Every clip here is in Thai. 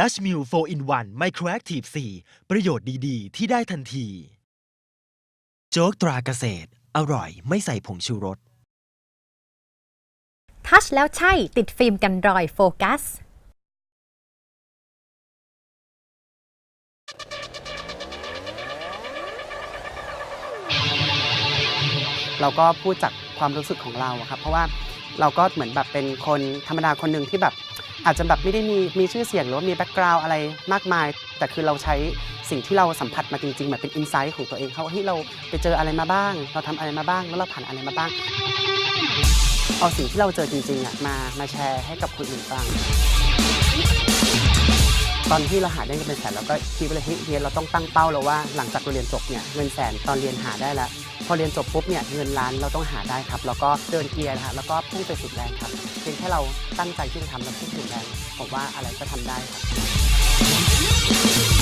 ดัชมิล4 in 1 Microactive 4 ประโยชน์ดีๆ ที่ได้ทันที โจ๊กตราเกษตร อร่อยไม่ใส่ผงชูรส ทัชแล้วใช่ติดฟิล์มกันรอยโฟกัส เราก็พูดจากความรู้สึกของเราอะครับ เพราะว่าเราก็เหมือนแบบเป็นคนธรรมดาคนหนึ่งที่แบบ อาจจะแบบไม่ได้มีมีชื่อเสียงหรือว่ามีแบ็กกราวด์อะไรมากมาย แต่คือเราใช้สิ่งที่เราสัมผัสมาจริงๆเหมือนเป็นอินไซต์ของตัวเองเขาว่าเฮ้ยเราไปเจออะไรมาบ้าง เราทำอะไรมาบ้าง แล้วเราผ่านอะไรมาบ้าง เอาสิ่งที่เราเจอจริงๆอะมามาแชร์ให้กับคนอื่นฟัง ตอนที่เราหาได้เงินเป็นแสนเราก็คิดไปเลยเฮ้ยเฮียเราต้องตั้งเป้าแล้วว่าหลังจากเราเรียนจบเนี่ยเงินแสนตอนเรียนหาได้แล้วพอเรียนจบปุ๊บเนี่ยเงินล้านเราต้องหาได้ครับ แล้วก็เดินเกียร์นะฮะแล้วก็พุ่งไปสุดแรงครับเพียงแค่เราตั้งใจที่จะทำแล้วพุ่งสุดแรงผมว่าอะไรก็ทำได้ครับ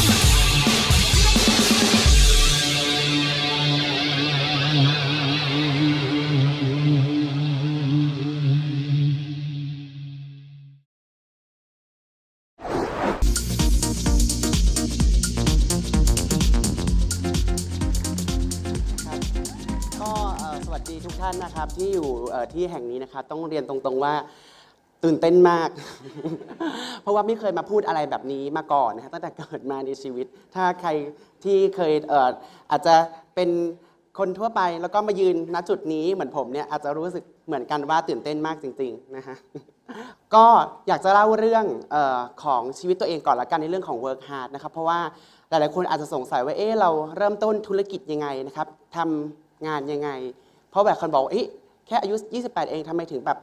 านนะครับที่อยู่เอ่อที่แห่งนี้นะครับต้องเรียนตรงๆว่าตื่นเต้นมาก เพราะว่าไม่เคยมาพูดอะไรแบบนี้มาก่อนนะฮะตั้งแต่เกิดมาในชีวิต ถ้าใครที่เคยเอ่ออาจจะเป็นคนทั่วไปแล้วก็มายืนณจุดนี้เหมือนผมเนี่ยอาจจะรู้สึกเหมือนกันว่าตื่นเต้นมากจริงๆนะฮะ ก็อยากจะเล่าเรื่องเออของชีวิตตัวเองก่อนละกันในเรื่องของ work hard นะครับเพราะว่าหลายๆคนอาจจะสงสัยว่าเอ๊ะเราเริ่มต้นธุรกิจยังไงนะครับทำงานยังไง เพราะแบบคนบอกเอ๊ะแค่อายุ 28 เองทำไมถึงแบบ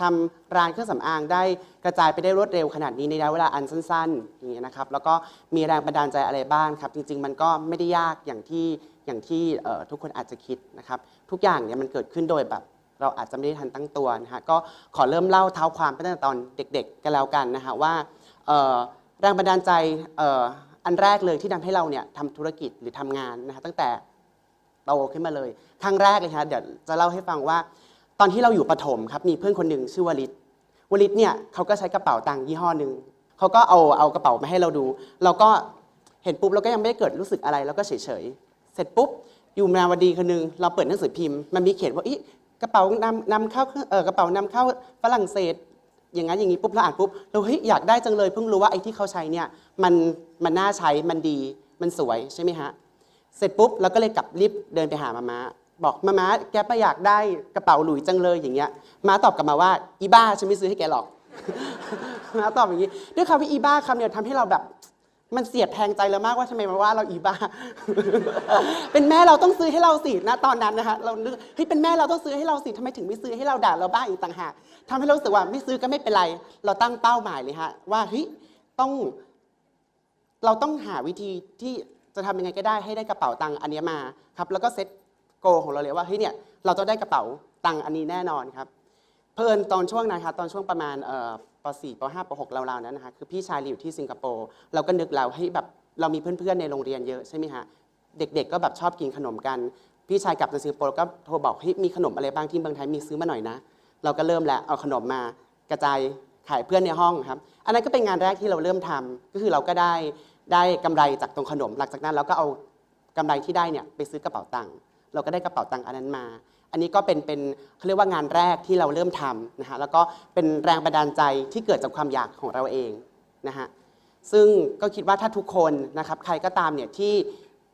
ทำร้านเครื่องสำอางได้กระจายไปได้รวดเร็วขนาดนี้ในระยะเวลาอันสั้นๆอย่างเงี้ยนะครับแล้วก็มีแรงบันดาลใจอะไรบ้างครับ จริง ๆ มันก็ไม่ได้ยากอย่างที่อย่างที่ทุกคนอาจจะคิดนะครับ ทุกอย่างเนี่ยมันเกิดขึ้นโดยแบบเราอาจจะไม่ได้ทันตั้งตัวนะฮะก็ขอเริ่มเล่าเท้าความไปตั้งแต่ตอนเด็ก ๆ กันแล้วกันนะฮะว่าแรงบันดาลใจอันแรกเลยที่ทำให้เราเนี่ยทำธุรกิจหรือทำงานนะฮะตั้งแต่ โตขึ้นมาเลยครั้งแรกเลยฮะเดี๋ยวจะเล่าให้ฟังว่า ตอนที่เราอยู่ประถมครับมีเพื่อนคนหนึ่งชื่อวลิตวลิตเนี่ยเขาก็ใช้กระเป๋าตังค์ยี่ห้อหนึ่งเขาก็เอาเอากระเป๋ามาให้เราดู เราก็เห็นปุ๊บเราก็ยังไม่ได้เกิดรู้สึกอะไรแล้วก็เฉยๆเสร็จปุ๊บอยู่มาวันดีคนหนึงเราเปิดหนังสือพิมพ์มันมีเขียนว่าอีกระเป๋านำนำเข้าเออกระเป๋านำเข้าฝรั่งเศส อย่างนั้นอย่างนี้ปุ๊บเราอ่านปุ๊บเราเฮ้ยอยากได้จังเลยเพิ่งรู้ว่าไอ้ที่เขาใช้เนี่ยมันมันน่าใช้มันดีมันสวยใช่ไหมฮะ เสร็จปุ๊บเราก็เลยกลับรีบเดินไปหามาม้าบอกมาม้าแกไปอยากได้กระเป๋าหลุยจังเลยอย่างเงี้ยม้าตอบกลับมาว่าอีบ้าฉันไม่ซื้อให้แกหรอกม้าตอบอย่างนี้ด้วยคำว่าอีบ้าคำเดียวทำให้เราแบบมันเสียดแทงใจเรามากว่าทำไมมาว่าเราอีบ้า เป็นแม่เราต้องซื้อให้เราสินะตอนนั้นนะคะเรานึกเฮ้ยเป็นแม่เราต้องซื้อให้เราสิทำไมถึงไม่ซื้อให้เราด่าเราบ้าอีกต่างหากทำให้เรารู้สึกว่าไม่ซื้อก็ไม่เป็นไร เราตั้งเป้าหมายเลยฮะว่าเฮ้ยต้อง เราต้องหาวิธีที่ จะทำยังไงก็ได้ให้ได้กระเป๋าตังค์อันนี้มาครับแล้วก็เซ็ตโกของเราเลยว่าเฮ้ยเนี่ยเราต้องได้กระเป๋าตังค์อันนี้แน่นอนครับเพิ่นตอนช่วงนั้นครับตอนช่วงประมาณป .4 ป .5 ป .6 ราวๆนั้นนะคะคือพี่ชายเราอยู่ที่สิงคโปร์เราก็นึกเราให้แบบเรามีเพื่อนๆในโรงเรียนเยอะใช่ไหมฮะเด็กๆก็แบบชอบกินขนมกัน พี่ชายกลับจากสิงคโปร์ก็โทรบอกเฮ้ยมีขนมอะไรบ้างที่เมืองไทยมีซื้อมาหน่อยนะ เราก็เริ่มแล้วเอาขนมมากระจายขายเพื่อนในห้องครับ อันนั้นก็เป็นงานแรกที่เราเริ่มทำก็คือเราก็ได้ ได้กำไรจากตรงขนม หลังจากนั้นเราก็เอากำไรที่ได้เนี่ยไปซื้อกระเป๋าตังค์เราก็ได้กระเป๋าตังค์อันนั้นมา อันนี้ก็เป็นเป็นเขาเรียกว่างานแรกที่เราเริ่มทำนะฮะแล้วก็เป็นแรงบันดาลใจที่เกิดจากความอยากของเราเองนะฮะซึ่งก็คิดว่าถ้าทุกคนนะครับใครก็ตามเนี่ยที่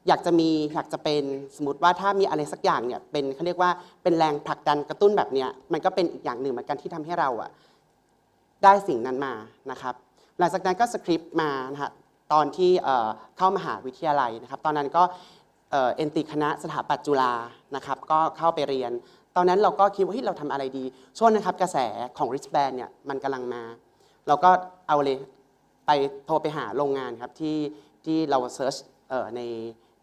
อยากจะมีอยากจะเป็นสมมติว่าถ้ามีอะไรสักอย่างเนี่ยเป็นเขาเรียกว่าเป็นแรงผลักดันกระตุ้นแบบเนี้ยมันก็เป็นอีกอย่างหนึ่งเหมือนกันที่ทำให้เราอะได้สิ่งนั้นมานะครับหลังจากนั้นก็สคริปต์มานะฮะ ตอนที่เข้ามหาวิทยาลัยนะครับ ตอนนั้นก็เอ็นติคณะสถาปัตย์จุฬานะครับ ก็เข้าไปเรียน ตอนนั้นเราก็คิดว่าเฮ้ยเราทำอะไรดี ช่วงนะครับกระแสของ Rich Band เนี่ยมันกำลังมา เราก็เอาเลยไปโทรไปหาโรงงานครับที่ที่เราเซิร์ชใน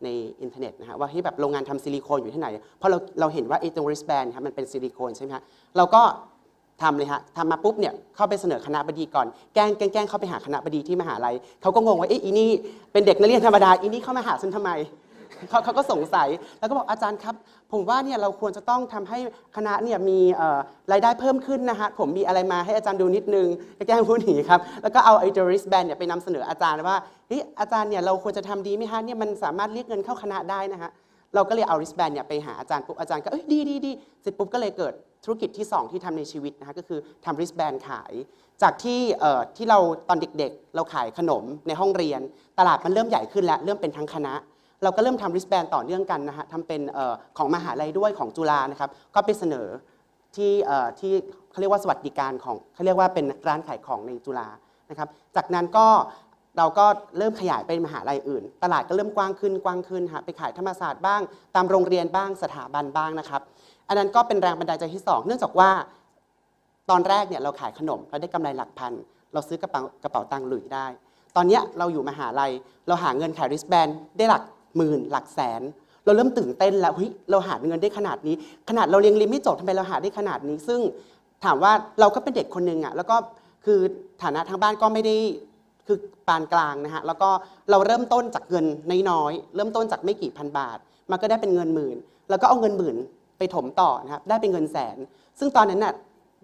ในอินเทอร์เน็ตนะฮะว่าที่แบบโรงงานทำซิลิโคนอยู่ที่ไหน เพราะเราเราเห็นว่าไอ้ตรง wristband ครับมันเป็นซิลิโคนใช่ไหมฮะเราก็ ทำเลยฮะทำมาปุ๊บเนี่ยเข้าไปเสนอคณะบดีก่อน แกล้งแกล้งเข้าไปหาคณะบดีที่มหาลัยเขาก็งงว่าเอ๊ะอีนี่เป็นเด็กนักเรียนธรรมดาอีนี่เข้ามาหาฉันทำไมเขาเขาก็สงสัยแล้วก็บอกอาจารย์ครับ ผมว่าเนี่ยเราควรจะต้องทำให้คณะเนี่ยมีรายได้เพิ่มขึ้นนะฮะผมมีอะไรมาให้อาจารย์ดูนิดนึงแกล้งพูดอย่างนี้ครับแล้วก็เอาไอ้ The wristband เนี่ยไปนำเสนออาจารย์ว่าเฮ้ยอาจารย์เนี่ยเราควรจะทำดีไหมฮะเนี่ยมันสามารถเรียกเงินเข้าคณะได้นะฮะ เราก็เลยเอา wristband เนี่ยไปหาอาจารย์ปุ๊บอาจารย์ก็เอ้ยดีดีดีเสร็จปุ๊บก็เลยเกิดธุรกิจที่ 2 ที่ทำในชีวิตนะฮะก็คือทำ wristband ขาย จากที่เอ่อที่เราตอนเด็กๆ เราขายขนมในห้องเรียน ตลาดมันเริ่มใหญ่ขึ้นแล้วเริ่มเป็นทั้งคณะ เราก็เริ่มทำ wristband ต่อเนื่องกันนะฮะทำเป็นเอ่อของมหาลัยด้วยของจุฬานะครับก็ไปเสนอที่เอ่อที่เขาเรียกว่าสวัสดิการของเขาเรียกว่าเป็นร้านขายของในจุฬานะครับจากนั้นก็ เราก็เริ่มขยายไปมหาลัยอื่น ตลาดก็เริ่มกว้างขึ้นกว้างขึ้นฮะไปขายธรรมศาสตร์บ้าง ตามโรงเรียนบ้างสถาบันบ้างนะครับ อันนั้นก็เป็นแรงบันดาลใจที่สองเนื่องจากว่า ตอนแรกเนี่ยเราขายขนมเราได้กำไรหลักพัน เราซื้อกระเป๋ากระเป๋าตังค์หลุยได้ ตอนนี้เราอยู่มหาลัย เราหาเงินขายริสแบนได้หลักหมื่น หลักแสน เราเริ่มตื่นเต้นแล้วเฮ้ยเราหาเงินได้ขนาดนี้ ขนาดเราเรียนรียนไม่จบทำไมเราหาได้ขนาดนี้ ซึ่งถามว่าเราก็เป็นเด็กคนหนึ่งอะแล้วก็คือฐานะทางบ้านก็ไม่ได้ คือปานกลางนะฮะแล้วก็เราเริ่มต้นจากเงินน้อยๆเริ่มต้นจากไม่กี่พันบาท มันก็ได้เป็นเงินหมื่น แล้วก็เอาเงินหมื่นไปถมต่อนะครับได้เป็นเงินแสน ซึ่งตอนนั้นน่ะ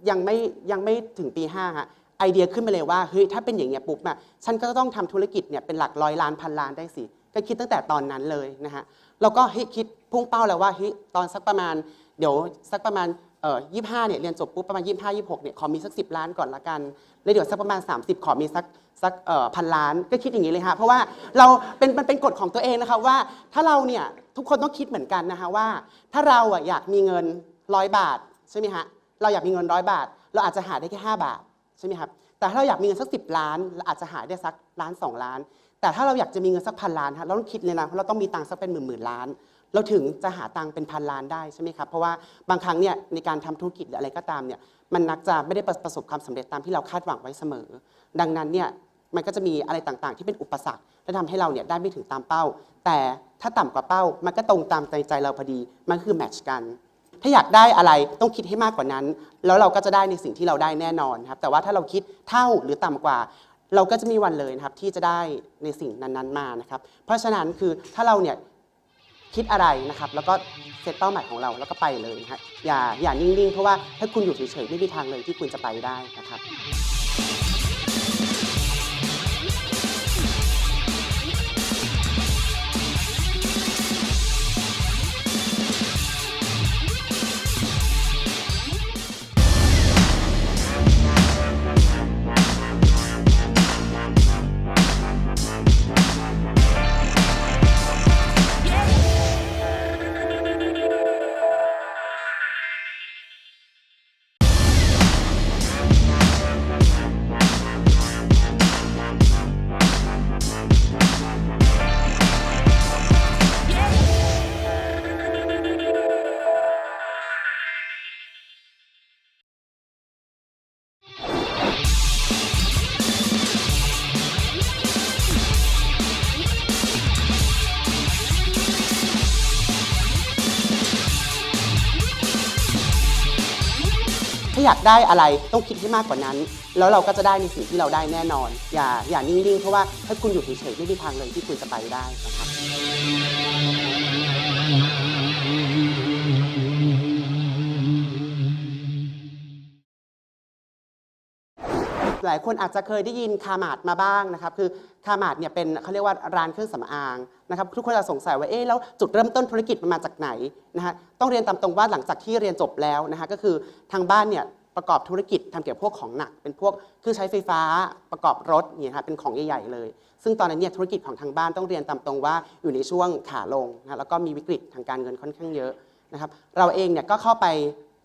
ยังไม่ยังไม่ถึงปี5ฮะไอเดียขึ้นมาเลยว่าเฮ้ยถ้าเป็นอย่างเงี้ยปุ๊บน่ะฉันก็ต้องทำธุรกิจเนี่ยเป็นหลักร้อยล้านพันล้านได้สิก็คิดตั้งแต่ตอนนั้นเลยนะฮะเราก็เฮ้ยคิดพุ่งเป้าแล้วว่าเฮ้ยตอนสักประมาณ เดี๋ยวสักประมาณเอ่อยี่ห้าเนี่ยเรียนจบปุ๊บประมาณยี่ห้ายี่หกเนี่ยขอมีสักสิบล้านก่อนละกันแล้วเดี๋ยวสักประมาณ 30 ขอมีสัก สักพันล้านก็คิดอย่างนี้เลยฮะเพราะว่าเราเป็นมันเป็นกฎของตัวเองนะคะว่าถ้าเราเนี่ยทุกคนต้องคิดเหมือนกันนะคะว่า ถ้าเราอะอยากมีเงินร้อยบาทใช่ไหมฮะเราอยากมีเงินร้อยบาท เราอาจจะหาได้แค่5บาทใช่ไหมครับแต่ถ้าเราอยากมีเงินสักสิล้านเราอาจจะหาได้สักล้านสองล้าน แต่ถ้าเราอยากจะมีเงินสักพันล้านฮะเราต้องคิดเลยนะเพราะเราต้องมีตังค์สักเป็นหมื่นหมื่นล้าน เราถึงจะหาตังค์เป็นพันล้านได้ใช่ไหมครับเพราะว่าบางครั้งเนี่ยในการทำธุรกิจหรืออะไรก็ตามเนี่ยมันนักจะไม่ได้ประสบความสำเร็จตามที่เราคาดหวังไว้เสมอ ดังนั้นเนี่ย มันก็จะมีอะไรต่างๆ ที่เป็นอุปสรรคและทำให้เราเนี่ยได้ไม่ถึงตามเป้า แต่ถ้าต่ำกว่าเป้า มันก็ตรงตามใจใจเราพอดี มันคือแมทช์กัน ถ้าอยากได้อะไรต้องคิดให้มากกว่านั้น แล้วเราก็จะได้ในสิ่งที่เราได้แน่นอนครับ แต่ว่าถ้าเราคิดเท่าหรือต่ำกว่า เราก็จะมีวันเลยนะครับที่จะได้ในสิ่งนั้นๆมานะครับ เพราะฉะนั้นคือถ้าเราเนี่ยคิดอะไรนะครับ แล้วก็เซตเป้าหมายของเราแล้วก็ไปเลยนะฮะอย่าอย่านิ่งๆ เพราะว่าถ้าคุณอยู่เฉยๆไม่มีทางเลยที่คุณจะไปได้นะครับ อยากได้อะไรต้องคิดให้มากกว่านั้น แล้วเราก็จะได้ในสิ่งที่เราได้แน่นอน อย่าอย่านิ่งๆ เพราะว่าถ้าคุณอยู่เฉยๆไม่มีทางเลยที่คุณจะไปได้นะครับ หลายคนอาจจะเคยได้ยินคามาดมาบ้างนะครับ คือคามาดเนี่ยเป็นเขาเรียกว่าร้านเครื่องสำอางนะครับทุกคนอาจจะสงสัยว่าเอ๊ะแล้วจุดเริ่มต้นธุรกิจมันมาจากไหนนะฮะต้องเรียนตามตรงว่าหลังจากที่เรียนจบแล้วนะฮะก็คือทางบ้านเนี่ยประกอบธุรกิจทำเกี่ยวกับพวกของหนัก เป็นพวกเครื่องใช้ไฟฟ้าประกอบรถเนี่ยฮะเป็นของใหญ่ๆเลย ซึ่งตอนนั้นเนี่ยธุรกิจของทางบ้านต้องเรียนตามตรงว่าอยู่ในช่วงขาลงนะฮะแล้วก็มีวิกฤตทางการเงินค่อนข้างเยอะนะครับเราเองเนี่ยก็เข้าไป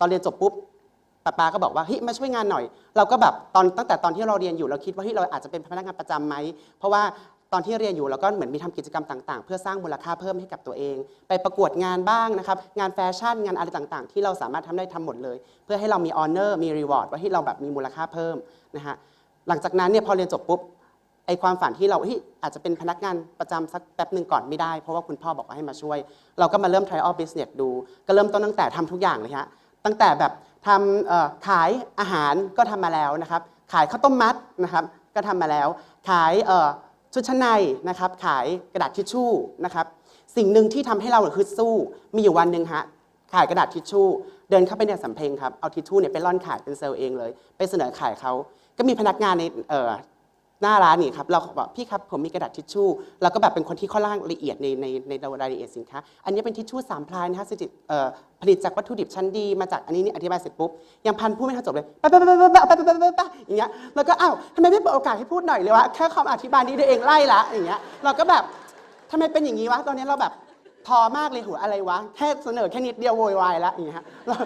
ตอนเรียนจบปุ๊บ ป้าปาก็บอกว่าเฮ้ยมาช่วยงานหน่อย เราก็แบบตอนตั้งแต่ตอนที่เราเรียนอยู่เราคิดว่าเฮ้ยเราอาจจะเป็นพนักงานประจำไหมเพราะว่าตอนที่เรียนอยู่เราก็เหมือนมีทำกิจกรรมต่างๆ เพื่อสร้างมูลค่าเพิ่มให้กับตัวเอง ไปประกวดงานบ้างนะครับงานแฟชั่นงานอะไรต่างๆ ที่เราสามารถทำได้ทำหมดเลย เพื่อให้เรามีออเนอร์มีรีวอร์ดว่าที่เราแบบมีมูลค่าเพิ่มนะฮะหลังจากนั้นเนี่ยพอเรียนจบปุ๊บไอความฝันที่เราเฮ้ยอาจจะเป็นพนักงานประจำสักแป๊บหนึ่งก่อนไม่ได้ เพราะว่าคุณพ่อบอกว่าให้มาช่วย เราก็มาเริ่ม trial business ดู ก็เริ่มต้นตั้งแต่ทำทุกอย่างเลยฮะ ตั้งแต่แบบทำขายอาหารก็ทำมาแล้วนะครับ ขายข้าวต้มมัดนะครับก็ทำมาแล้ว ขายชุดชั้นในนะครับขายกระดาษทิชชู่นะครับสิ่งหนึ่งที่ทำให้เราฮึดสู้มีอยู่วันหนึ่งฮะขายกระดาษทิชชู่ เดินเข้าไปในสำเพ็งครับเอาทิชชู่เนี่ยไปร่อนขายเป็นเซลล์เองเลย ไปเสนอขายเขาก็มีพนักงานใน หน้าร้านนี่ครับเราบอกพี่ครับผมมีกระดาษทิชชู่เราก็แบบเป็นคนที่ข้อล่างละเอียดในในในรายละเอียดสินค้าอันนี้เป็นทิชชู่สามพลายนะคะสิเอ่อผลิตจากวัตถุดิบชั้นดีมาจากอันนี้นี่อธิบายเสร็จปุ๊บยังพันพูดไม่ทันจบเลยไปไปไปไปไปไปไปไปไปไปอย่างเงี้ยแล้วก็อ้าวทำไมไม่เปิดโอกาสให้พูดหน่อยเลยวะแค่คำอธิบายนี้ได้เองไล่ละอย่างเงี้ยเราก็แบบทำไมเป็นอย่างนี้วะตอนนี้เราแบบทอมากเลยหัวอะไรวะแค่เสนอแค่นิดเดียวโวยวายล้วอย่างเงี้ยเรา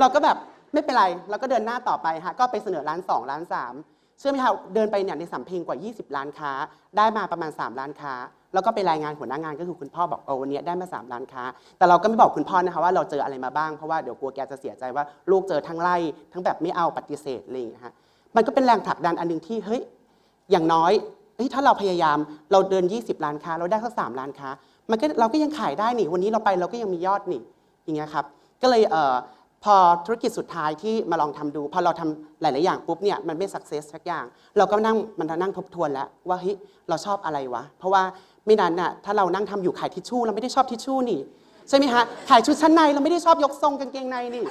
เราก็แบบไม่เป็นไรเราก็เดินหน้าต่อไปฮะก็ไปเสนอร้านสองร้านสาม เชื่อไหมคะเดินไปเนี่ยในสำเพ็งกว่า 20ร้านค้า ได้มาประมาณ3ร้านค้า แล้วก็ไปรายงานหัวหน้างานก็คือคุณพ่อบอกเออวันนี้ได้มา3ร้านค้า แต่เราก็ไม่บอกคุณพ่อนะคะว่าเราเจออะไรมาบ้างเพราะว่าเดี๋ยวกลัวแกจะเสียใจว่าลูกเจอทั้งไล่ทั้งแบบไม่เอาปฏิเสธอะไรอย่างเงี้ยฮะมันก็เป็นแรงผลักดันอันหนึ่งที่เฮ้ยอย่างน้อยเฮ้ยถ้าเราพยายามเราเดิน 20 ล้านค้า เราได้สักสามล้านค้า มันก็เราก็ยังขายได้นี่วันนี้เราไปเราก็ยังมียอดนี่อย่างเงี้ยครับก็เลยเอ่อ พอธุรกิจสุดท้ายที่มาลองทำดู พอเราทำหลาย ๆ อย่างปุ๊บเนี่ยมันไม่สักเซสสักอย่าง เราก็นั่งมันนั่งทบทวนแล้วว่าเฮ้ยเราชอบอะไรวะ เพราะว่าไม่นั้นน่ะถ้าเรานั่งทำอยู่ขายทิชชู่เราไม่ได้ชอบทิชชู่นี่ใช่ไหมฮะขายชุดชั้นในเราไม่ได้ชอบยกทรงกางเกงในนี่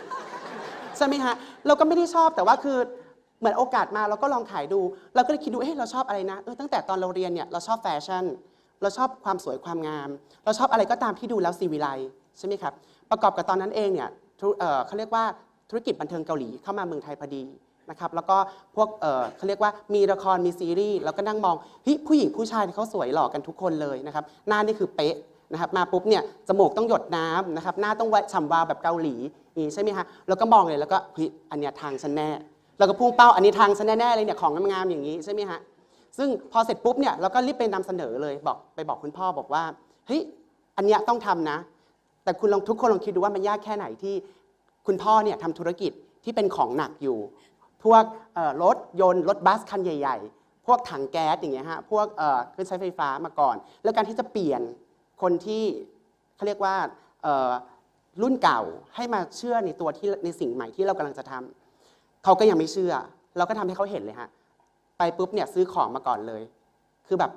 ใช่ไหมฮะเราก็ไม่ได้ชอบแต่ว่าคือเหมือนโอกาสมาเราก็ลองขายดู เราก็เลยคิดดูเฮ้ยเราชอบอะไรนะเออตั้งแต่ตอนเราเรียนเนี่ยเราชอบแฟชั่น เราชอบความสวยความงาม เราชอบอะไรก็ตามที่ดูแล้วซีวิไลใช่ไหมครับประกอบกับตอนนั้นเองเนี่ย เขาเรียกว่าธุรกิจบันเทิงเกาหลีเข้ามาเมืองไทยพอดีนะครับแล้วก็พวกเขาเรียกว่ามีละครมีซีรีส์เราก็นั่งมองเฮ้ยผู้หญิงผู้ชายเนี่เขาสวยหล่อกันทุกคนเลยนะครับหน้านี่คือเป๊ะนะครับมาปุ๊บเนี่ยจมูกต้องหยดน้ำนะครับหน้าต้องไวฉ่ำวาวแบบเกาหลีนี้ใช่ไหมฮะแล้วก็มองเลยแล้วก็เฮ้ยอันเนี้ยทางฉันแน่แล้วก็พุ่งเป้าอันนี้ทางฉันแน่เลยเนี่ยของงามๆอย่างนี้ใช่ไหมฮะซึ่งพอเสร็จปุ๊บเนี่ยเราก็รีบไปนำเสนอเลยบอกไปบอกคุณพ่อบอกว่าเฮ้ยอันเนี้ยต้องทำนะ แต่คุณลองทุกคนลองคิดดูว่ามันยากแค่ไหนที่คุณพ่อเนี่ยทำธุรกิจที่เป็นของหนักอยู่ พวกรถยนต์รถบัสคันใหญ่ ๆ พวกถังแก๊สอย่างเงี้ยฮะพวกเครื่องใช้ไฟฟ้ามาก่อน แล้วการที่จะเปลี่ยนคนที่เขาเรียกว่ารุ่นเก่าให้มาเชื่อในตัวที่ในสิ่งใหม่ที่เรากำลังจะทำเขาก็ยังไม่เชื่อ เราก็ทำให้เขาเห็นเลยฮะไปปุ๊บเนี่ยซื้อของมาก่อนเลย คือแบบ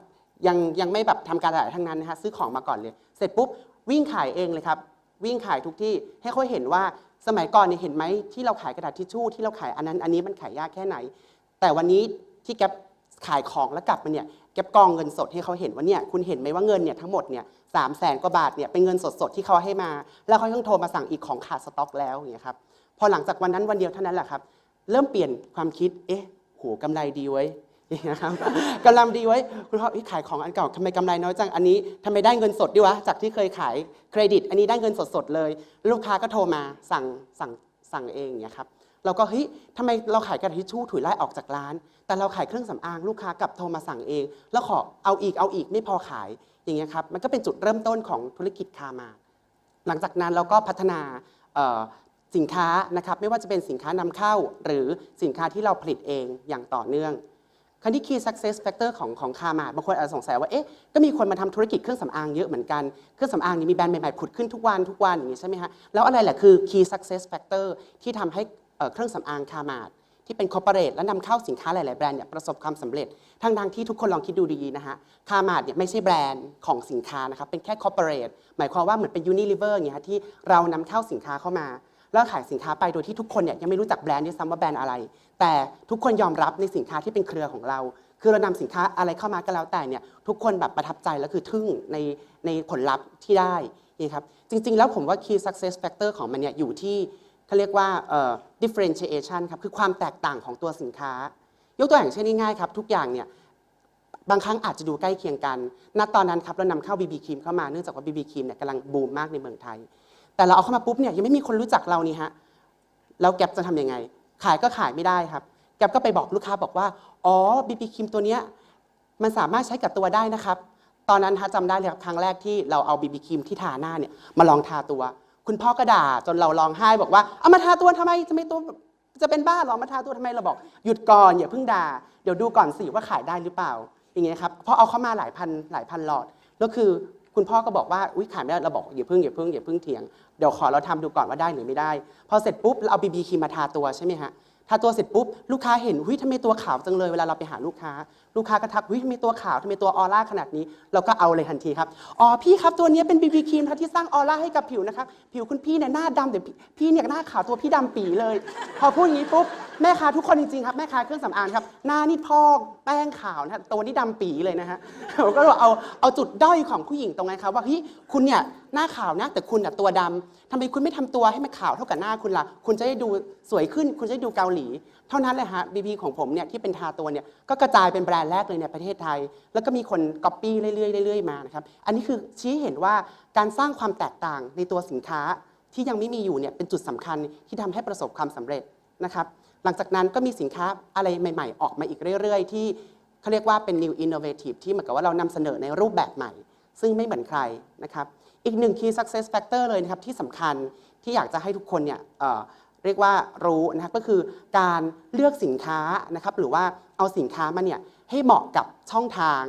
ยังยังไม่แบบทำการตลาดทั้งนั้นนะฮะซื้อของมาก่อนเลย เสร็จปุ๊บ วิ่งขายเองเลยครับ วิ่งขายทุกที่ให้เขาเห็นว่าสมัยก่อนเนี่ยเห็นไหมที่เราขายกระดาษทิชชู่ที่เราขายอันนั้นอันนี้มันขายยากแค่ไหน แต่วันนี้ที่แกขายของแล้วกลับมาเนี่ยแกปกองเงินสดให้เขาเห็นว่าเนี่ยคุณเห็นไหมว่าเงินเนี่ยทั้งหมดเนี่ยสามแสนกว่าบาทเนี่ยเป็นเงินสดๆที่เขาให้มา แล้วเขาต้องโทรมาสั่งอีกของขาดสต็อกแล้วอย่างเงี้ยครับพอหลังจากวันนั้นวันเดียวเท่านั้นแหละครับ เริ่มเปลี่ยนความคิดเอ๊ะโหกำไรดีไว้ ยอย่างเงี้ยครับกำดีไว้คุณพ่อขายของอันเก่าทำไมกำไรน้อยจังอันนี้ทำไมได้เงินสดดีวะจากที่เคยขายเครดิต อันนี้ได้เงินสดๆเลย ลูกค้าก็โทรมาสั่งสั่งสั่งเองอย่างเงี้ยครับเราก็เฮ้ยทำไมเราขายกระดาษทิชชู่ถุยไล่ออกจากร้าน แต่เราขายเครื่องสำอางลูกค้ากลับโทรมาสั่งเอง แล้วขอเอาอีกเอาอีกไม่พอขายอย่างเงี้ยครับมันก็เป็นจุดเริ่มต้นของธุรกิจคามา หลังจากนั้นเราก็พัฒนาสินค้านะครับไม่ว่าจะเป็นสินค้านำเข้า หรือสินค้าที่เราผลิตเองอย่างต่อเนื่อง คราวนี้ key success factor ของของคามาบางคนอาจจะสงสัยว่า เอ๊ะ ก็มีคนมาทำธุรกิจเครื่องสำอางเยอะเหมือนกัน เครื่องสำอางนี่มีแบรนด์ใหม่ๆผุดขึ้นทุกวันทุกวันอย่างนี้ใช่ไหมฮะ แล้วอะไรแหละคือ key success factor ที่ทำให้เอ่อเครื่องสำอางคามาดที่เป็น corporate และนำเข้าสินค้าหลาย ๆ แบรนด์เนี่ยประสบความสำเร็จ ทั้งทางที่ทุกคนลองคิดดูดีๆ นะฮะ คามาดเนี่ยไม่ใช่แบรนด์ของสินค้านะครับ เป็นแค่ corporate หมายความว่าเหมือนเป็น Unilever อย่างเงี้ยที่เรานำเข้าสินค้าเข้ามา แล้วขายสินค้าไปโดยที่ทุกคนเนี่ยยังไม่รู้จักแบรนด์ด้วยซ้ำว่าแบรนด์อะไร แต่ทุกคนยอมรับในสินค้าที่เป็นเครือของเรา คือเรานำสินค้าอะไรเข้ามาก็แล้วแต่เนี่ยทุกคนแบบประทับใจแล้วคือทึ่งในในผลลัพธ์ที่ได้นี่ครับจริง ๆ แล้วผมว่า key success factor ของมันเนี่ยอยู่ที่เขาเรียกว่าเอ่อ differentiation ครับคือความแตกต่างของตัวสินค้า ยกตัวอย่างเช่นง่ายๆครับทุกอย่างเนี่ยบางครั้งอาจจะดูใกล้เคียงกัน ณ ตอนนั้นครับเรานำเข้า BB ครีมเข้ามา เนื่องจากว่า BB ครีมเนี่ยกำลังบูมมากในเมืองไทย แต่เราเอาเข้ามาปุ๊บเนี่ยยังไม่มีคนรู้จักเรานี่ฮะแล้วแกปจะทำยังไง ขายก็ขายไม่ได้ครับ แกปก็ไปบอกลูกค้าบอกว่าอ๋อบีบีครีมตัวเนี้ยมันสามารถใช้กับตัวได้นะครับ ตอนนั้นฮะจำได้เลยครับครั้งแรกที่เราเอาบีบีครีมที่ทาหน้าเนี่ยมาลองทาตัว คุณพ่อก็ด่าจนเราร้องไห้บอกว่าเอามาทาตัวทำไมจะไม่ตัวจะเป็นบ้าหรอมาทาตัวทำไมเราบอกหยุดก่อนอย่าเพิ่งด่าเดี๋ยวดูก่อนสิว่าขายได้หรือเปล่าอย่างเงี้ยครับเพราะเอาเข้ามาหลายพันหลายพันหลอดแล้วคือ คุณพ่อก็บอกว่าอุ้ยขายไม่ได้เราบอกอย่าพึ่งอย่าพึ่งอย่าพึ่งเถียงเดี๋ยวขอเราทำดูก่อนว่าได้หรือไม่ได้ พอเสร็จปุ๊บเราเอาบีบีครีมมาทาตัวใช่ไหมฮะทาตัวเสร็จปุ๊บลูกค้าเห็นอุ้ยทำไมตัวขาวจังเลยเวลาเราไปหาลูกค้า ลูกค้าก็ทักวิทำไมตัวขาวทำไมตัวออร่าขนาดนี้ เราก็เอาเลยทันทีครับ อ๋อพี่ครับตัวนี้เป็นบีบีครีมที่สร้างออร่าให้กับผิวนะครับผิวคุณพี่เนี่ยหน้าดำแต่พี่เนี่ยหน้าขาวตัวพี่ดำปีเลย พอพูดอย่างนี้ปุ๊บแม่ค้าทุกคนจริงๆครับแม่ค้าเครื่องสำอางครับหน้านี่พอกแป้งขาวนะตัวนี่ดำปีเลยนะฮะก็เลยเอาเอาจุดด้อยของผู้หญิงตรงนั้นครับว่าเฮ้ยคุณเนี่ยหน้าขาวนะแต่คุณน่ะตัวดำทำไมคุณไม่ทำตัวให้มันขาวเท่ากับหน้าคุณล่ะคุณจะได้ดูสวยขึ้นคุณจะได้ดูเกาหลี เท่านั้นเลยฮะบีบีของผมเนี่ยที่เป็นทาตัวเนี่ยก็กระจายเป็นแบรนด์แรกเลยในประเทศไทย แล้วก็มีคนก๊อปปี้เรื่อยๆๆมานะครับอันนี้คือชี้เห็นว่าการสร้างความแตกต่างในตัวสินค้าที่ยังไม่มีอยู่เนี่ยเป็นจุดสำคัญที่ทำให้ประสบความสำเร็จนะครับหลังจากนั้นก็มีสินค้าอะไรใหม่ ๆ ออกมาอีกเรื่อย ๆ ที่เขาเรียกว่าเป็น new innovative ที่เหมือนกับว่าเรานำเสนอในรูปแบบใหม่ ซึ่งไม่เหมือนใครนะครับอีกหนึ่ง key success factor เลยนะครับที่สำคัญที่อยากจะให้ทุกคนเนี่ยเเรียกว่ารู้นะครับก็คือการเลือกสินค้านะครับหรือว่าเอาสินค้ามาเนี่ย ให้เหมาะกับช่องทาง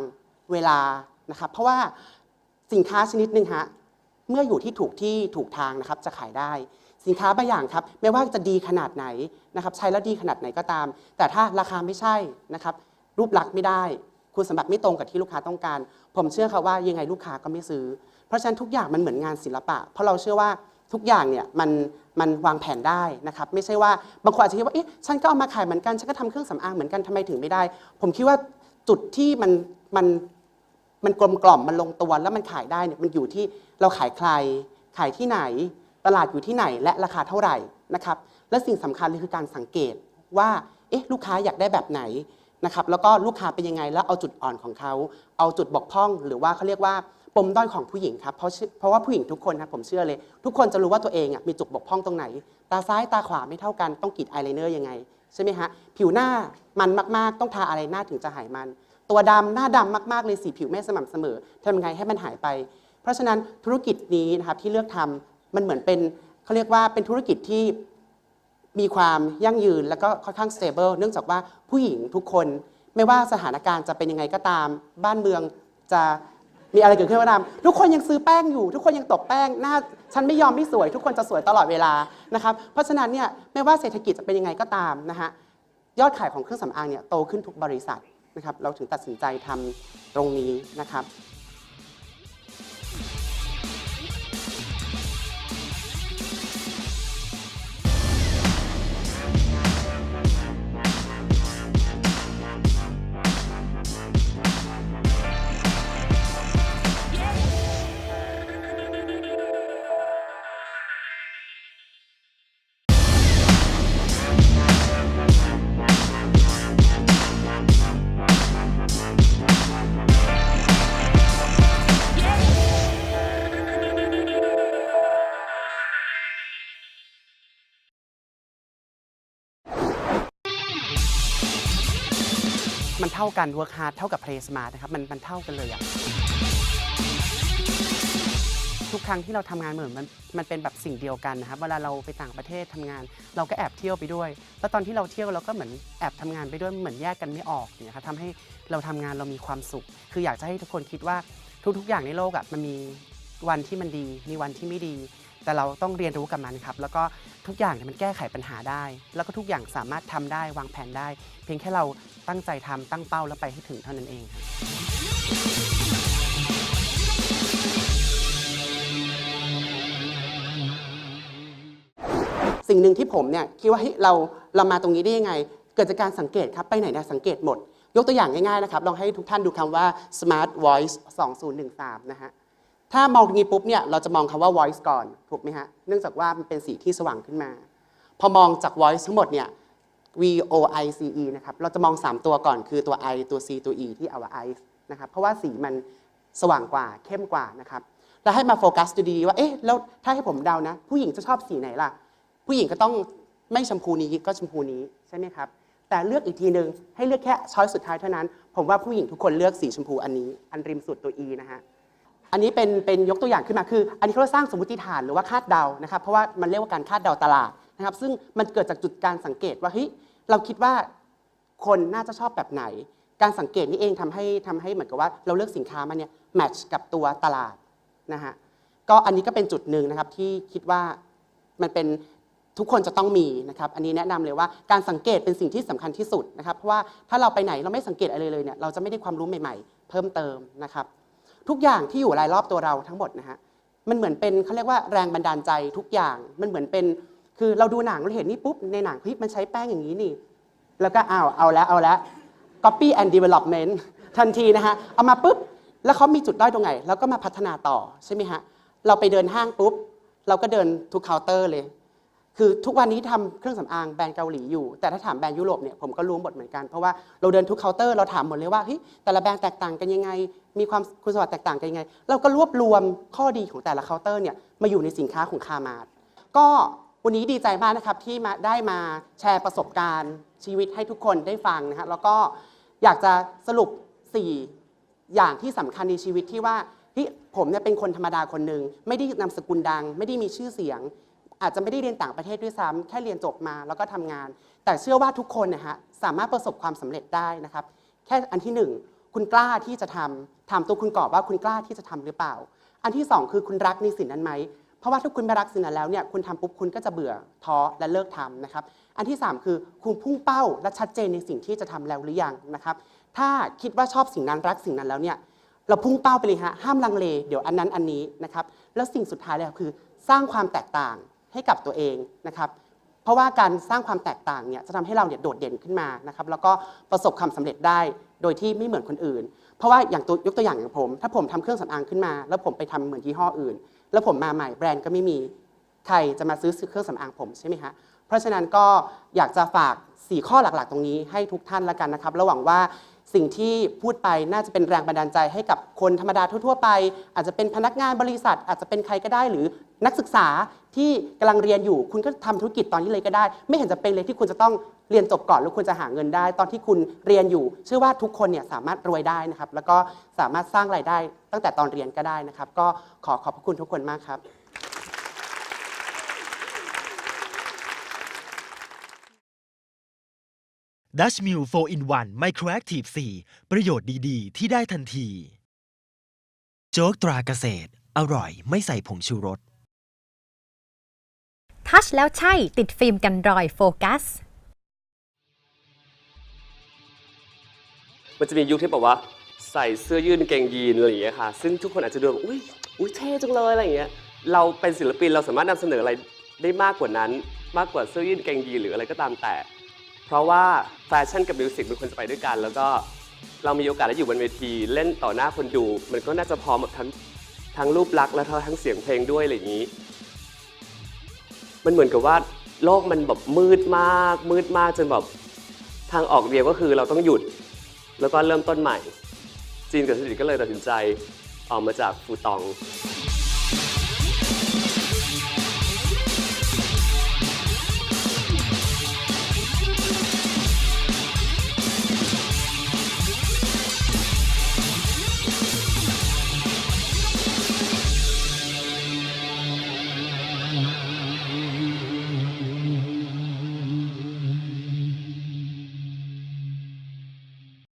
เวลานะครับเพราะว่าสินค้าชนิดหนึ่งฮะเมื่ออยู่ที่ถูกที่ถูกทางนะครับจะขายได้ สินค้าบางอย่างครับไม่ว่าจะดีขนาดไหนนะครับใช้แล้วดีขนาดไหนก็ตาม แต่ถ้าราคาไม่ใช่นะครับรูปลักษณ์ไม่ได้ คุณสมบัติไม่ตรงกับที่ลูกค้าต้องการ ผมเชื่อค่ะว่ายังไงลูกค้าก็ไม่ซื้อ เพราะฉะนั้นทุกอย่างมันเหมือนงานศิลปะ เพราะเราเชื่อว่า ทุกอย่างเนี่ยมันมันวางแผนได้นะครับไม่ใช่ว่าบางคนอาจจะคิดว่าเอ๊ะฉันก็เอามาขายเหมือนกันฉันก็ทำเครื่องสำอางเหมือนกันทำไมถึงไม่ได้ ผมคิดว่าจุดที่มันมันมันกลมกล่อมมันลงตัวแล้วมันขายได้เนี่ยมันอยู่ที่เราขายใคร ขายที่ไหน ตลาดอยู่ที่ไหนและราคาเท่าไหร่นะครับและสิ่งสำคัญเลยคือการสังเกตว่าเอ๊ะลูกค้าอยากได้แบบไหนนะครับแล้วก็ลูกค้าเป็นยังไงแล้วเอาจุดอ่อนของเขาเอาจุดบกพร่อง หรือว่าเขาเรียกว่า ปมด้อยของผู้หญิงครับเพราะเพราะว่าผู้หญิงทุกคนครับผมเชื่อเลย ทุกคนจะรู้ว่าตัวเองอะมีจุดบกพร่องตรงไหน ตาซ้ายตาขวาไม่เท่ากันต้องกรีดอายไลเนอร์ยังไงใช่ไหมฮะผิวหน้ามันมากๆ ต้องทาอะไรหน้าถึงจะหายมัน ตัวดำหน้าดำมากๆเลยสีผิวไม่สม่ำเสมอทำยังไงให้มันหายไป เพราะฉะนั้นธุรกิจนี้นะครับที่เลือกทำมันเหมือนเป็นเขาเรียกว่าเป็นธุรกิจที่มีความยั่งยืนแล้วก็ค่อนข้าง stable เนื่องจากว่าผู้หญิงทุกคน ไม่ว่าสถานการณ์จะเป็นยังไงก็ตาม บ้านเมืองจะ มีอะไรเกิดขึ้นก็ตามทุกคนยังซื้อแป้งอยู่ ทุกคนยังตกแป้งหน้าฉันไม่ยอมไม่สวย ทุกคนจะสวยตลอดเวลานะครับเพราะฉะนั้นเนี่ยไม่ว่าเศรษฐกิจจะเป็นยังไงก็ตามนะฮะยอดขายของเครื่องสำอางเนี่ยโตขึ้นทุกบริษัทนะครับเราถึงตัดสินใจทำตรงนี้นะครับ เท่ากัน work hard เท่ากับ play smart นะครับมันมันเท่ากันเลยอะทุกครั้งที่เราทำงานเหมือนมันมันเป็นแบบสิ่งเดียวกันนะครับเวลาเราไปต่างประเทศทำงาน เราก็แอบเที่ยวไปด้วย แล้วตอนที่เราเที่ยวเราก็เหมือนแอบทำงานไปด้วยเหมือนแยกกันไม่ออกเนี่ยครับทำให้เราทำงานเรามีความสุข คืออยากจะให้ทุกคนคิดว่าทุกๆอย่างในโลกอะมันมีวันที่มันดี มีวันที่ไม่ดี แต่เราต้องเรียนรู้กับมันครับ แล้วก็ทุกอย่างมันแก้ไขปัญหาได้ แล้วก็ทุกอย่างสามารถทำได้วางแผนได้ เพียงแค่เราตั้งใจทำตั้งเป้าแล้วไปให้ถึงเท่านั้นเองสิ่งหนึ่งที่ผมเนี่ยคิดว่าเฮ้ยเราเรามาตรงนี้ได้ยังไง เกิดจากการสังเกตครับ ไปไหนเนี่ยสังเกตหมด ยกตัวอย่างง่ายๆนะครับ ลองให้ทุกท่านดูคำว่า smart voice 2013 นะฮะ ถ้ามองงนี้ปุ๊บเนี่ยเราจะมองคำว่า voice ก่อนถูกไหมฮะ เนื่องจากว่ามันเป็นสีที่สว่างขึ้นมา พอมองจาก voice ทั้งหมดเนี่ย V O I C E นะครับ เราจะมอง 3 ตัวก่อนคือตัว I ตัว C ตัว E ที่ our eyes นะครับ เพราะว่าสีมันสว่างกว่าเข้มกว่านะครับ แล้วให้มาโฟกัสดูดีๆว่า เอ๊ะ แล้วถ้าให้ผมเดานะ ผู้หญิงจะชอบสีไหนล่ะ ผู้หญิงก็ต้องไม่ชมพูนี้ก็ชมพูนี้ใช่ไหมครับ แต่เลือกอีกทีหนึ่งให้เลือกแค่ช้อยสุดท้ายเท่านั้น ผมว่าผู้หญิงทุกคนเลือกสีชมพูอันนี้ อันริมสุดตัว E นะฮะ อันนี้เป็นเป็นยกตัวอย่างขึ้นมาคือ อันนี้เขาเรียกสร้างสมมติฐานหรือว่าคาดเดานะครับเพราะว่ามันเรียกว่าการคาดเดาตลาดนะครับ ซึ่งมันเกิดจากจุดการสังเกตว่าเฮ้ยเราคิดว่าคนน่าจะชอบแบบไหน การสังเกตนี่เองทำให้ทำให้เหมือนกับว่าเราเลือกสินค้ามาเนี่ยแมทช์กับตัวตลาดนะฮะก็อันนี้ก็เป็นจุดหนึ่งนะครับที่คิดว่ามันเป็นทุกคนจะต้องมีนะครับ อันนี้แนะนำเลยว่าการสังเกตเป็นสิ่งที่สำคัญที่สุดนะครับ เพราะว่าถ้าเราไปไหนเราไม่สังเกตอะไรเลยเนี่ยเราจะไม่ได้ความรู้ใหม่ ๆ เพิ่มเติมนะครับ ทุกอย่างที่อยู่รายรอบตัวเราทั้งหมดนะฮะมันเหมือนเป็นเขาเรียกว่าแรงบันดาลใจทุกอย่าง มันเหมือนเป็นคือเราดูหนังเราเห็นนี่ปุ๊บในหนังเฮ้ยมันใช้แป้งอย่างนี้นี่ แล้วก็อ้าวเอาแล้วเอาแล้ว copy and development ทันทีนะฮะเอามาปุ๊บแล้วเขามีจุดด้อยตรงไหน แล้วก็มาพัฒนาต่อใช่ไหมฮะเราไปเดินห้างปุ๊บ เราก็เดินทุกเคาน์เตอร์เลย คือทุกวันนี้ทำเครื่องสำอางแบรนด์เกาหลีอยู่ แต่ถ้าถามแบรนด์ยุโรปเนี่ยผมก็รู้หมดเหมือนกัน เพราะว่าเราเดินทุกเคาน์เตอร์เราถามหมดเลยว่าเฮ้ยแต่ละแบรนด์แตกต่างกันยังไง มีความคุณสมบัติแตกต่างกันยังไง เราก็รวบรวมข้อดีของแต่ละเคาน์เตอร์เนี่ยมาอยู่ในสินค้าของคามาดก็วันนี้ดีใจมากนะครับที่มาได้มาแชร์ประสบการณ์ชีวิตให้ทุกคนได้ฟังนะฮะแล้วก็อยากจะสรุป 4 อย่างที่สำคัญในชีวิตที่ว่าเฮ้ยผมเนี่ยเป็นคนธรรมดาคนหนึ่งไม่ได้นามสกุลดัง ไม่ได้มีชื่อเสียง อาจจะไม่ได้เรียนต่างประเทศด้วยซ้ำแค่เรียนจบมาแล้วก็ทำงาน แต่เชื่อว่าทุกคนนะฮะสามารถประสบความสำเร็จได้นะครับ แค่อันที่หนึ่งคุณกล้าที่จะทำถามตัวคุณก่อนว่าคุณกล้าที่จะทำหรือเปล่า อันที่สองคือคุณรักในสิ่งนั้นไหมเพราะว่าถ้าคุณไม่รักสิ่งนั้นแล้วเนี่ยคุณทำปุ๊บคุณก็จะเบื่อท้อและเลิกทำนะครับ อันที่สามคือคุณพุ่งเป้าและชัดเจนในสิ่งที่จะทำแล้วหรือยังนะครับ ถ้าคิดว่าชอบสิ่งนั้นรักสิ่งนั้นแล้วเนี่ยเราพุ่งเป้าไปเลยฮะห้ามลังเลเดี๋ยวอันนั้นอันนี้นะครับแล้วสิ่งสุดท้ายเลยคือสร้างความแตกต่าง ให้กับตัวเองนะครับเพราะว่าการสร้างความแตกต่างเนี่ยจะทำให้เราเนี่ยโดดเด่นขึ้นมานะครับแล้วก็ประสบความสำเร็จได้โดยที่ไม่เหมือนคนอื่น เพราะว่าอย่างตัวยกตัวอย่างอย่างผม ถ้าผมทำเครื่องสำอางขึ้นมา แล้วผมไปทำเหมือนยี่ห้ออื่น แล้วผมมาใหม่แบรนด์ก็ไม่มีใครจะมาซื้อเครื่องสำอางผมใช่ไหมฮะเพราะฉะนั้นก็อยากจะฝาก 4 ข้อหลักๆ ตรงนี้ให้ทุกท่านละกันนะครับระหวังว่าสิ่งที่พูดไปน่าจะเป็นแรงบันดาลใจให้กับคนธรรมดาทั่ว ๆ ไป อาจจะเป็นพนักงานบริษัท อาจจะเป็นใครก็ได้หรือนักศึกษา ที่กำลังเรียนอยู่ คุณก็ทำธุรกิจตอนนี้เลยก็ได้ ไม่เห็นจะเป็นเลยที่คุณจะต้องเรียนจบก่อนแล้วคุณจะหาเงินได้ ตอนที่คุณเรียนอยู่ เชื่อว่าทุกคนเนี่ยสามารถรวยได้นะครับ แล้วก็สามารถสร้างรายได้ ตั้งแต่ตอนเรียนก็ได้นะครับ ก็ขอขอบพระคุณทุกคนมากครับดัชมิล4 in 1 Microactive 4ประโยชน์ดีๆ ที่ได้ทันที โจ๊กตราเกษตร อร่อยไม่ใส่ผงชูรส ทัชแล้วใช่ติดฟิล์มกันรอยโฟกัส มันจะมียุคที่แบบว่า ใส่เสื้อยืดกางเกงยีนอะไรอย่างเงี้ยค่ะ ซึ่งทุกคนอาจจะดูแบบอุ้ยอุ้ยเท่จังเลยอะไรอย่างเงี้ย เราเป็นศิลปินเราสามารถนำเสนออะไรได้มากกว่านั้น มากกว่าเสื้อยืดกางเกงยีนหรืออะไรก็ตามแต่ เพราะว่าแฟชั่นกับมิวสิกมันควรจะไปด้วยกัน แล้วก็เรามีโอกาสได้อยู่บนเวที เล่นต่อหน้าคนดู มันก็น่าจะพร้อมแบบทั้งทั้งรูปลักษณ์และทั้งเสียงเพลงด้วยอะไรอย่างนี้ มันเหมือนกับว่าโลกมันแบบมืดมาก มืดมากจนแบบทางออกเดียวก็คือเราต้องหยุด แล้วก็เริ่มต้นใหม่ จีนกับสวิตก็เลยตัดสินใจออกมาจากฟูตอง